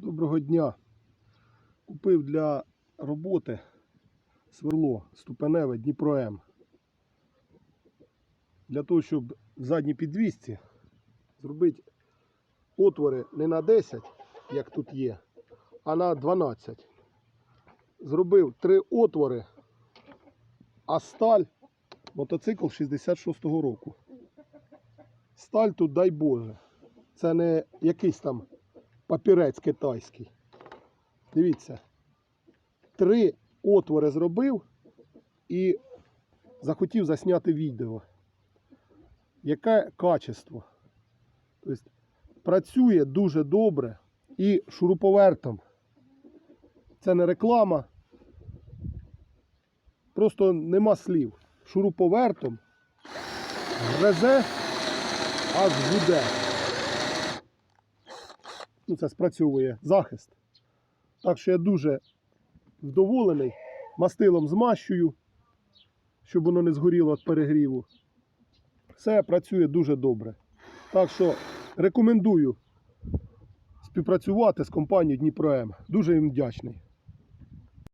Доброго дня. Купив для роботи сверло ступеневе Дніпро М. Для того, щоб в задній підвісці зробити отвори не на 10, як тут є, а на 12. Зробив три отвори, а сталь мотоцикл 66-го року. Сталь тут, дай Боже. Це не якийсь там папірець китайський. Дивіться. Три отвори зробив і захотів засняти відео. Яке качество? Тобто працює дуже добре і шуруповертом. Це не реклама. Просто нема слів. Шуруповертом грезе аж гуде. Ну, це спрацьовує захист. Так що я дуже вдоволений. Мастилом змащую, щоб воно не згоріло від перегріву. Все працює дуже добре. Так що рекомендую співпрацювати з компанією Дніпро М. Дуже їм вдячний.